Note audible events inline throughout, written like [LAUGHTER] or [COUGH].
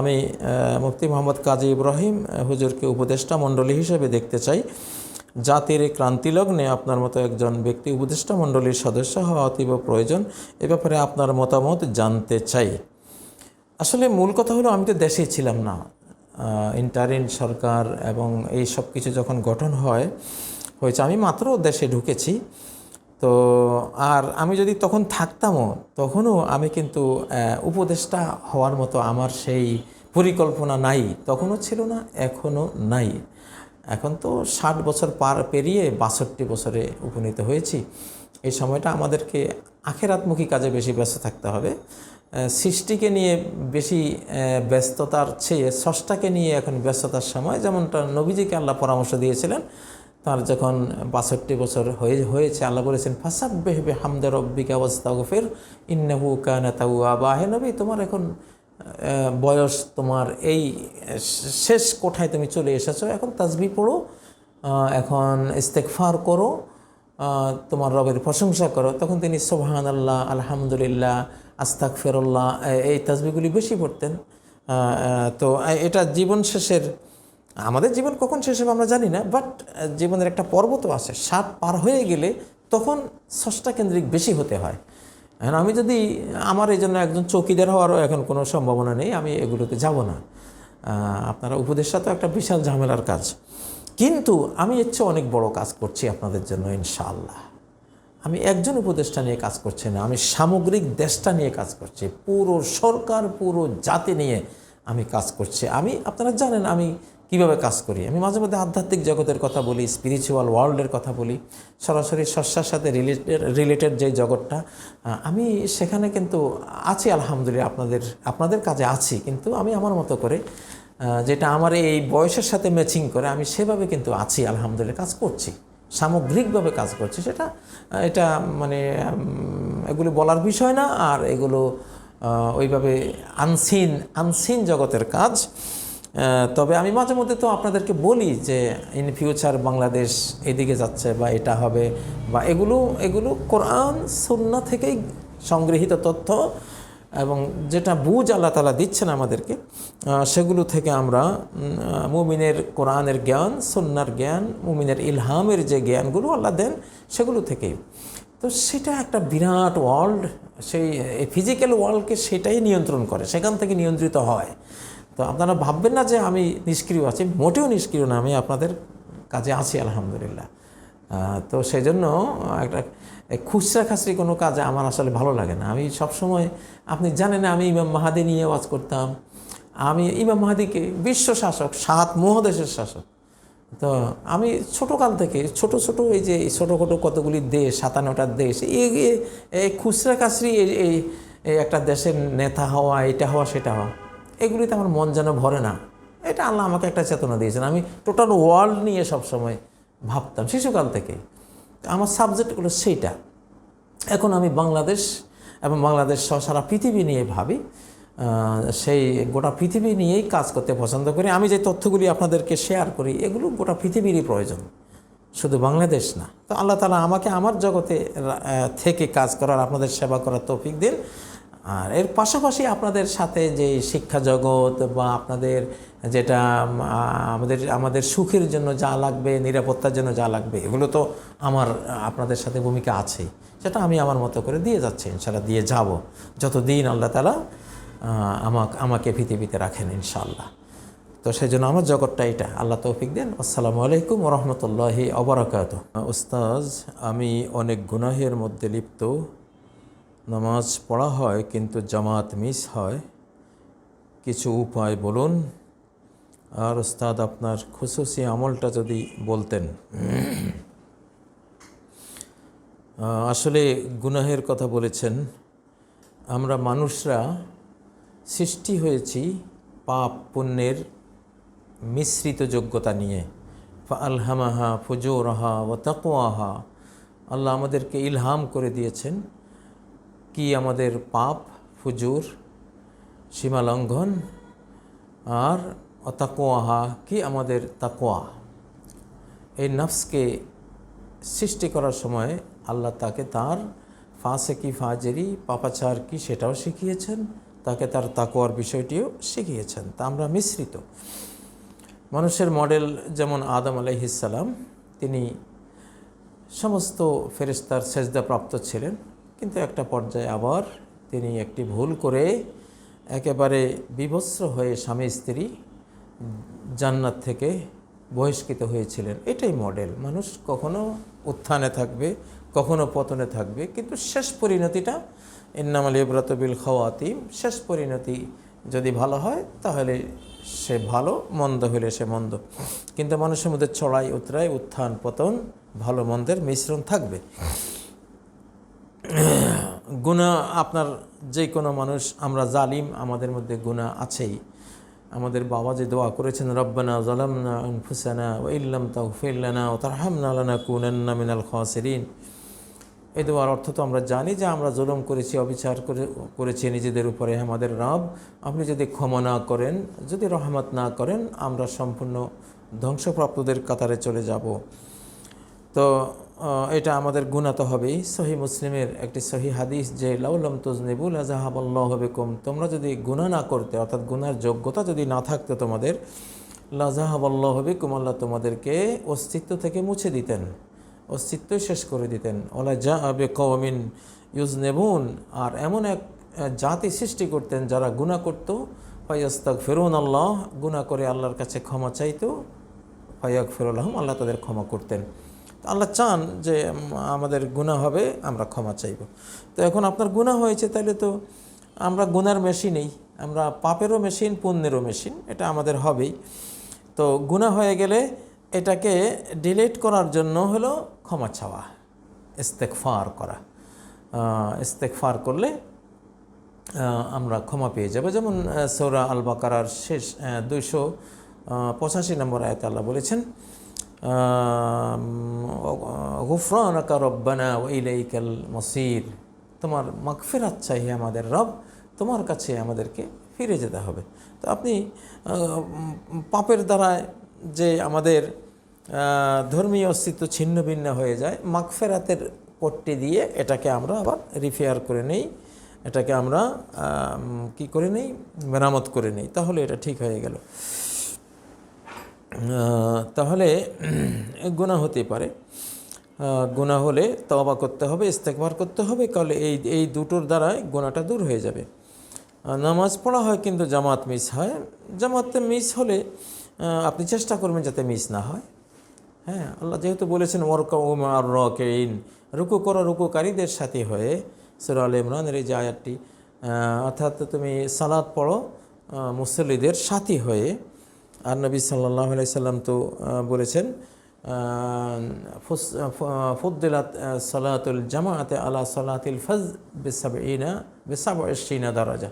আমি মুফতি মোহাম্মদ কাজী ইব্রাহিম হুজুরকে উপদেষ্টা মণ্ডলী হিসেবে দেখতে চাই। জাতির ক্রান্তিলগ্নে আপনার মতো একজন ব্যক্তি উপদেষ্টা মণ্ডলীর সদস্য হওয়া অতীব প্রয়োজন। এ ব্যাপারে আপনার মতামত জানতে চাই। আসলে মূল কথা হলো, আমি তো দেশেই ছিলাম না। ইন্টারিন সরকার এবং এই সব কিছু যখন গঠন হয়, হয়েছে, আমি মাত্র দেশে ঢুকেছি। তো আর আমি যদি তখন থাকতামও, তখনও আমি কিন্তু উপদেষ্টা হওয়ার মতো আমার সেই পরিকল্পনা নাই, তখনও ছিল না, এখনও নাই। এখন তো ষাট বছর পার পেরিয়ে বাষট্টি বছরে উপনীত হয়েছি। এই সময়টা আমাদেরকে আখেরাতমুখী কাজে বেশি ব্যস্ত থাকতে হবে। সৃষ্টিকে নিয়ে বেশি ব্যস্ততার চেয়ে ষষ্ঠাকে নিয়ে এখন ব্যস্ততার সময়, যেমনটা নবীজিকে আল্লাহ পরামর্শ দিয়েছিলেন তার যখন বাষট্টি বছর হয়ে, হয়েছে, আল্লাহ বলেছেন ফাসাব বেহবে হামদে রব্বিকা ওয়াস্তাগফির, ইন্নাহু কানা তাওয়াবা। হে নবী, তোমার এখন বয়স তোমার এই শেষ কোঠায় তুমি চলে এসেছ। এখন তাজবি পড়ো এখন ইস্তেকফার করো তোমার রবের প্রশংসা করো। তখন তিনি সোহান আল্লাহ আলহামদুলিল্লাহ আস্তাক ফেরল্লাহ এই তাজবিগুলি বেশি পড়তেন। তো এটা জীবন শেষের আমাদের জীবন কখন শেষ হবে আমরা জানি না বাট জীবনের একটা পর্ব তো আছে। ষাট পার হয়ে গেলে তখন ষষ্ঠা কেন্দ্রিক বেশি হতে হয়। এখন আমি যদি আমার এই জন্য একজন চৌকিদার হওয়ারও এখন কোনো সম্ভাবনা নেই, আমি এগুলোতে যাব না। আপনারা উপদেশটা তো একটা বিশাল ঝামেলার কাজ। কিন্তু আমি এর চেয়ে অনেক বড় কাজ করছি আপনাদের জন্য, ইনশাআল্লাহ। আমি একজন উপদেষ্টা নিয়ে কাজ করছি না, আমি সামগ্রিক দেশটা নিয়ে কাজ করছি। পুরো সরকার, পুরো জাতি নিয়ে আমি কাজ করছি। আমি, আপনারা জানেন, আমি কীভাবে কাজ করি? আমি মাঝে মধ্যে আধ্যাত্মিক জগতের কথা বলি স্পিরিচুয়াল ওয়ার্ল্ডের কথা বলি, সরাসরি শস্যার সাথে রিলেটেড রিলেটেড যে জগৎটা আমি সেখানে কিন্তু আছি আলহামদুলিল্লাহ, আপনাদের আপনাদের কাজে আছি, কিন্তু আমি আমার মতো করে যেটা আমার এই বয়সের সাথে ম্যাচিং করে, আমি সেভাবে কিন্তু আছি আলহামদুলিল্লাহ, কাজ করছি, সামগ্রিকভাবে কাজ করছি, সেটা এটা মানে এগুলো বলার বিষয় না, আর এগুলো ওইভাবে আনসিন আনসিন জগতের কাজ তবে আমি মাঝে মধ্যে তো আপনাদেরকে বলি যে ইন ফিউচার বাংলাদেশ এদিকে যাচ্ছে বা এটা হবে বা এগুলো এগুলো কোরআন সুন্না থেকেই সংগৃহীত তথ্য এবং যেটা বুঝ আল্লাহ তালা দিচ্ছেন আমাদেরকে সেগুলো থেকে আমরা মুমিনের কোরআনের জ্ঞান সন্ন্যার জ্ঞান, মুমিনের ইলহামের যে জ্ঞানগুলো আল্লাহ দেন সেগুলো থেকেই। তো সেটা একটা বিরাট ওয়ার্ল্ড সেই ফিজিক্যাল ওয়ার্ল্ডকে সেটাই নিয়ন্ত্রণ করে, সেখান থেকে নিয়ন্ত্রিত হয়। তো আপনারা ভাববেন না যে আমি নিষ্ক্রিয় আছি, মোটেও নিষ্ক্রিয় না, আমি আপনাদের কাজে আছি, আলহামদুলিল্লাহ। তো সেই জন্য একটা খুচরা খাচরি কোনো কাজে আমার আসলে ভালো লাগে না। আমি সবসময়, আপনি জানেন আমি ইমাম মাহাদি নিয়ে ওয়াজ করতাম। আমি, ইমাম মাহাদিকে বিশ্ব শাসক, সাত মহাদেশের শাসক। তো আমি ছোটোকাল থেকে, ছোট ছোট এই যে, ছোটো ছোটো কতগুলি দেশ, সাতান্নটা দেশ এই খুচরা এই- এই একটা দেশের নেতা হওয়া, এটা হওয়া, সেটা হওয়া। এগুলিতে আমার মন যেন ভরে না। এটা আল্লাহ আমাকে একটা চেতনা দিয়েছেন। আমি টোটাল ওয়ার্ল্ড নিয়ে সবসময় ভাবতাম, শিশুকাল থেকে। আমার সাবজেক্ট হলো সেইটা। এখন আমি বাংলাদেশ এবং বাংলাদেশ সহ সারা পৃথিবী নিয়ে ভাবি। সেই গোটা পৃথিবী নিয়েই কাজ করতে পছন্দ করি। আমি যে তথ্যগুলি আপনাদেরকে শেয়ার করি, এগুলো গোটা পৃথিবীরই প্রয়োজন। শুধু বাংলাদেশ না। তো আল্লাহ তালা আমাকে আমার জগতে থেকে কাজ করার, আপনাদের সেবা করার তৌফিক দিন। আর এর পাশাপাশি আপনাদের সাথে যে শিক্ষা জগৎ বা আপনাদের যেটা আমাদের আমাদের সুখের জন্য যা লাগবে, নিরাপত্তার জন্য যা লাগবে, এগুলো তো আমার, আপনাদের সাথে ভূমিকা আছেই সেটা আমি আমার মতো করে দিয়ে যাচ্ছি ইনশাল্লাহ দিয়ে যাব। যতদিন আল্লাহ তালা আমাকে আমাকে পৃথিবীতে রাখেন ইনশাল্লাহ তো সেই জন্য আমার জগৎটা এটা। আল্লাহ তৌফিক দেন। আসসালামু আলাইকুম রহমতুল্লাহি অবরাকাত ওস্তাজ আমি অনেক গুনাহের মধ্যে লিপ্ত। নামাজ পড়া হয়, কিন্তু জামাত মিস হয়। কিছু উপায় বলুন। আর ওস্তাদ আপনার খুশুসি আমলটা যদি বলতেন। আসলে গুনাহের কথা বলেছেন। আমরা মানুষরা সৃষ্টি হয়েছি পাপ পুণ্যের মিশ্রিত যোগ্যতা নিয়ে। আলহামাহা ফুজোরাহা ও তাকোয়াহা আল্লাহ আমাদেরকে ইলহাম করে দিয়েছেন। কি আমাদের পাপ, ফুজুর সীমা লঙ্ঘন আর অতাকোয়াহা, কি আমাদের তাকোয়া? এই নফসকে সৃষ্টি করার সময় আল্লাহ তাকে তার ফাঁসে কি ফাজেরি, পাপাচার কি সেটাও শিখিয়েছেন। তাকে তার তাকোয়ার বিষয়টিও শিখিয়েছেন। তা আমরা মিশ্রিত। মানুষের মডেল যেমন আদম আলাইহিসাল্লাম তিনি সমস্ত ফেরেস্তার সেজদা প্রাপ্ত ছিলেন। কিন্তু একটা পর্যায়ে আবার তিনি একটি ভুল করে একেবারে বিভস্র হয়ে স্বামী স্ত্রী জান্নাত থেকে বহিষ্কৃত হয়েছিলেন। এটাই মডেল মানুষ কখনো উত্থানে থাকবে, কখনো পতনে থাকবে, কিন্তু শেষ পরিণতিটা ইন্নামাল ইব্রাতবিল খাওয়াতিম। শেষ পরিণতি যদি ভালো হয়, তাহলে সে ভালো, মন্দ হলে সে মন্দ। কিন্তু মানুষের মধ্যে চড়াই উতরাই উত্থান পতন ভালো মন্দের মিশ্রণ থাকবে। গুণা আপনার যে কোনো মানুষ, আমরা জালিম, আমাদের মধ্যে গুণা আছেই। আমাদের বাবা যে দোয়া করেছেন, রব্বানা জালামনা আনফুসানা ও ইল্লাম তাগফিরলানা ও তারহামনা লানা কুনান্না মিনাল খাসিরিন। এই দোয়ার অর্থ তো আমরা জানি যে আমরা জুলুম করেছি, অবিচার করে, করেছি নিজেদের উপরে, আমাদের রব। আপনি যদি ক্ষমা না করেন, যদি রহমত না করেন, আমরা সম্পূর্ণ ধ্বংসপ্রাপ্তদের কাতারে চলে যাব। তো এটা আমাদের গুণাতে হবেই। সহি মুসলিমের একটি সহি হাদিস যে, লাউলম তুজনিবুল আজাহাবাল্লাহ হবেকুম তোমরা যদি গুণা না করতে, অর্থাৎ গুনার যোগ্যতা যদি না থাকতো তোমাদের, লাজাহাবাল্লাহ হবেকুম আল্লাহ তোমাদেরকে অস্তিত্ব থেকে মুছে দিতেন, অস্তিত্ব শেষ করে দিতেন। ওলা যা আবে ইউজ নেবুন আর এমন এক জাতি সৃষ্টি করতেন যারা গুণা করতো। ফাইয়াস্তাক ফেরুন আল্লাহ গুণা করে আল্লাহর কাছে ক্ষমা চাইতো। ফাইয়াক ফেরুল্লাহম আল্লাহ তাদের ক্ষমা করতেন। আল্লাহ চান যে আমাদের গুণা হবে, আমরা ক্ষমা চাইব। তো এখন আপনার গুণা হয়েছে তাহলে তো আমরা গুনার মেশিনেই আমরা পাপেরও মেশিন পুণ্যেরও মেশিন এটা আমাদের হবেই। তো গুণা হয়ে গেলে এটাকে ডিলিট করার জন্য হলো ক্ষমা চাওয়া ইস্তেকফার করা। ইস্তেকফার করলে আমরা ক্ষমা পেয়ে যাব। যেমন সৌরা আল বাকারার শেষ দুইশো পঁচাশি নম্বর আয়তে আল্লাহ বলেছেন গুফরানকা রব্বানা ওইলাইকাল মসির। তোমার মাগফিরাত চাই আমাদের রব তোমার কাছে আমাদেরকে ফিরে যেতে হবে। তো আপনি পাপের দ্বারায় যে আমাদের ধর্মীয় অস্তিত্ব ছিন্ন ভিন্ন হয়ে যায় মাগফেরাতের পট্টি দিয়ে এটাকে আমরা আবার রিফেয়ার করে নেই এটাকে আমরা আম, কি করে নেই? মেরামত করে নেই। তাহলে এটা ঠিক হয়ে গেল। তাহলে [CLEARS THROAT] গুণা হতে পারে। গুণা হলে তবা করতে হবে ইস্তেকবার করতে হবে, তাহলে এই এই দুটোর দ্বারাই গুণাটা দূর হয়ে যাবে। নামাজ পড়া হয় কিন্তু জামাত মিস হয়। জামাতে মিস হলে আপনি চেষ্টা করবেন যাতে মিস না হয়। হ্যাঁ আল্লাহ যেহেতু বলেছেন আর রকেইন রুকু করো রুকুকারীদের সাথে হয়ে। সুরা আল ইমরানের এই যে আয়াতটি অর্থাৎ তুমি সালাদ পড়ো মুসল্লিদের সাথী হয়ে। আর নবী সাল্লাহ সাল্লাম তো বলেছেন ফুদ্দিলাত সালাতুল জামাতে আলা সালাতিল ফজ বেসাবিনা বেসাবিনা দারাজা।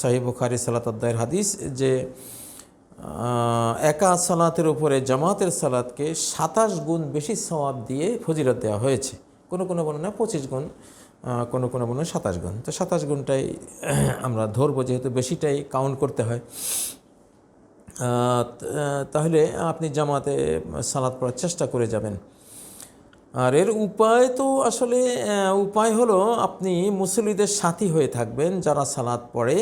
সাহি বুখারি সালাত হাদিস যে একা সালাতের উপরে জামাতের সালাতকে সাতাশ গুণ বেশি সওয়াব দিয়ে ফজিলত দেওয়া হয়েছে। কোনো কোনো বর্ণনা পঁচিশ গুণ কোনো কোনো বর্ণনা সাতাশ গুণ। তো সাতাশ গুণটাই আমরা ধরবো, যেহেতু বেশিটাই কাউন্ট করতে হয়। তাহলে আপনি জামাতে সালাত পড়ার চেষ্টা করে যাবেন। আর এর উপায় তো আসলে উপায় হলো আপনি মুসল্লিদের সাথী হয়ে থাকবেন, যারা সালাত পড়ে,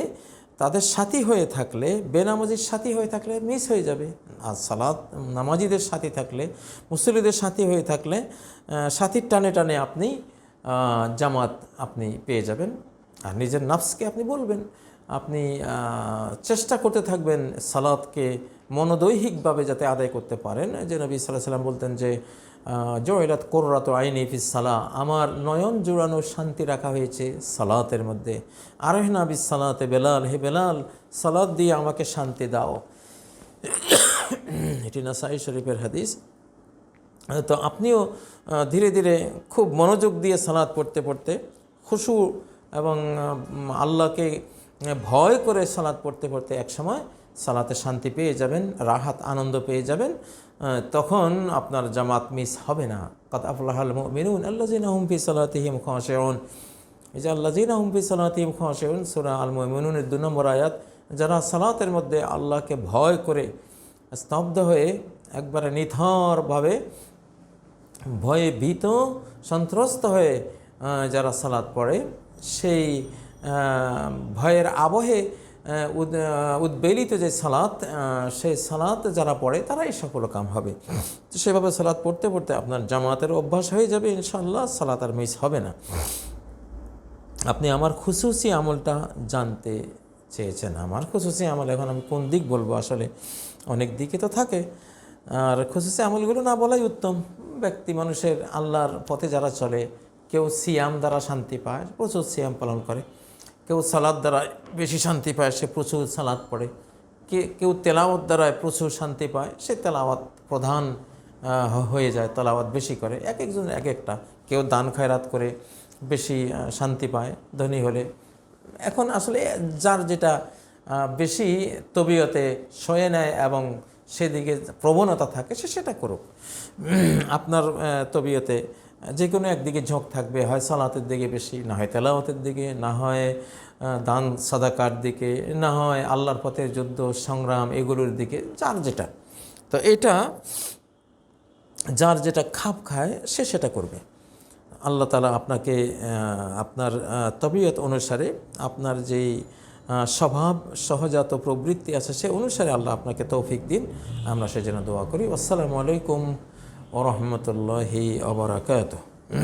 তাদের সাথী হয়ে থাকলে, বেনামাজির সাথী হয়ে থাকলে মিস হয়ে যাবে। আর সালাত, নামাজিদের সাথী থাকলে, মুসল্লিদের সাথী হয়ে থাকলে সাথীর টানে টানে আপনি জামাত আপনি পেয়ে যাবেন। আর নিজের নাফসকে আপনি বলবেন। আপনি চেষ্টা করতে থাকবেন সালাদকে মনোদৈহিকভাবে যাতে আদায় করতে পারেন। যে নবী সাল্লাহ সাল্লাম বলতেন যে জয়রাত কোররাত আইনি ফিস সালা আমার নয়ন জোড়ানো শান্তি রাখা হয়েছে সালাতের মধ্যে। আরহনা বিস সালাতে বেলাল, হে বেলাল সালাদ দিয়ে আমাকে শান্তি দাও। এটি নাসাই শরীফের হাদিস। তো আপনিও ধীরে ধীরে খুব মনোযোগ দিয়ে সালাদ পড়তে পড়তে খুশু এবং আল্লাহকে ভয় করে সালাদ পড়তে পড়তে একসময় সালাতে শান্তি পেয়ে যাবেন, রাহাত, আনন্দ পেয়ে যাবেন তখন আপনার জামাত মিস হবে না। কত আফলাহ মিনুন আল্লাহ জিনা হুমফি সালাতিহিম এই যে আল্লাহ জিনা হুমফি সালাতিহিম খাশেউন, সুরা আল মিনুনের দু নম্বর আয়াত, যারা সালাতের মধ্যে আল্লাহকে ভয় করে স্তব্ধ হয়ে একবারে নিথরভাবে ভয়ে ভীত, সন্ত্রস্ত হয়ে যারা সালাদ পড়ে, সেই ভয়ের আবহে উদ্বেলিত যে সালাত সেই সালাত যারা পড়ে তারাই সফল কাম হবে। তো সেভাবে সালাত পড়তে পড়তে আপনার জামাতের অভ্যাস হয়ে যাবে ইনশাআল্লাহ, সালাত আর মিস হবে না। আপনি আমার খুশুসি আমলটা জানতে চেয়েছেন। আমার খুশুসি আমল, এখন আমি কোন দিক বলব? আসলে অনেক দিকে তো থাকে। আর খুশুসি আমলগুলো না বলাই উত্তম। ব্যক্তি মানুষের আল্লাহর পথে যারা চলে, কেউ সিয়াম দ্বারা শান্তি পায়, প্রচুর সিয়াম পালন করে। কেউ সালাদ দ্বারা বেশি শান্তি পায়, সে প্রচুর সালাদ পড়ে। কে, কেউ তেলাওয়াত দ্বারায় প্রচুর শান্তি পায়, সে তেলাওয়াত প্রধান হয়ে যায়, তেলাওয়াত বেশি করে। এক একজন এক একটা। কেউ দান খায়রাত করে বেশি শান্তি পায়, ধনী হলে। এখন আসলে যার যেটা বেশি তবিয়তে সয়ে নেয় এবং সেদিকে প্রবণতা থাকে, সে সেটা করুক। আপনার তবিয়তে যে কোনো একদিকে ঝোঁক থাকবে, হয় সালাতের দিকে বেশি, না হয় তেলাওয়াতের দিকে, না হয় দান সাদাকার দিকে, না হয় আল্লাহর পথের যুদ্ধ, সংগ্রাম এগুলোর দিকে, যার যেটা। তো এটা যার যেটা খাপ খায়, সে সেটা করবে। আল্লাহ তালা আপনাকে আপনার তবিয়ত অনুসারে আপনার যেই স্বভাব, সহজাত প্রবৃত্তি আছে, সে অনুসারে আল্লাহ আপনাকে তৌফিক দিন। আমরা সেজন্য দোয়া করি। আসসালামু আলাইকুম। ওরহমতুল্লাহি অবরাকাত